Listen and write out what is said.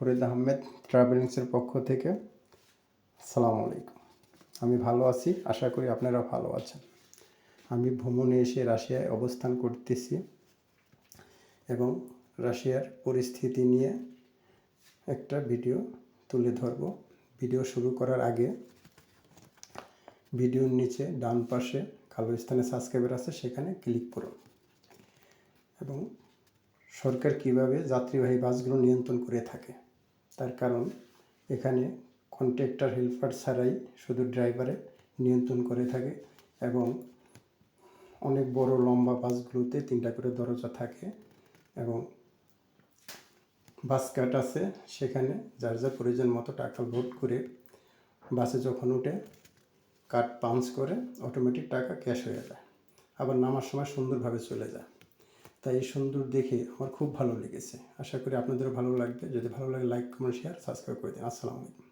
ফরিদ আহমেদ ট্রাভেলিংসের পক্ষ থেকে। আসসালামু আলাইকুম। আমি ভালো আছি, আশা করি আপনারা ভালো আছেন। আমি ভ্রমণে এসে রাশিয়ায় অবস্থান করতেছি এবং রাশিয়ার পরিস্থিতি নিয়ে একটা ভিডিও তুলে ধরব। ভিডিও শুরু করার আগে ভিডিওর নিচে ডান পাশে কালো স্থানে সাবস্ক্রাইবার আছে, সেখানে ক্লিক করুন এবং সরকার কীভাবে যাত্রীবাহী বাসগুলো নিয়ন্ত্রণ করে থাকে। তার কারণ এখানে কন্ট্রাক্টর, হেল্পার ছাড়াই শুধু ড্রাইভারে নিয়ন্ত্রণ করে থাকে এবং অনেক বড় লম্বা বাসগুলোতে তিনটা করে দরজা থাকে এবং বাস কাট আছে সেখানে যার যা প্রয়োজন মতো টাকা লোড করে বাসে যখন উঠে কার্ড পাঞ্চ করে অটোমেটিক টাকা ক্যাশ হয়ে যায়। আবার নামার সময় সুন্দরভাবে চলে যায়। তাই এই সুন্দর দেখে আমার খুব ভালো লেগেছে। আশা করি আপনাদেরও ভালো লাগবে। যদি ভালো লাগে লাইক কমেন্ট শেয়ার সাবস্ক্রাইব করে দিন। আসসালামু আলাইকুম।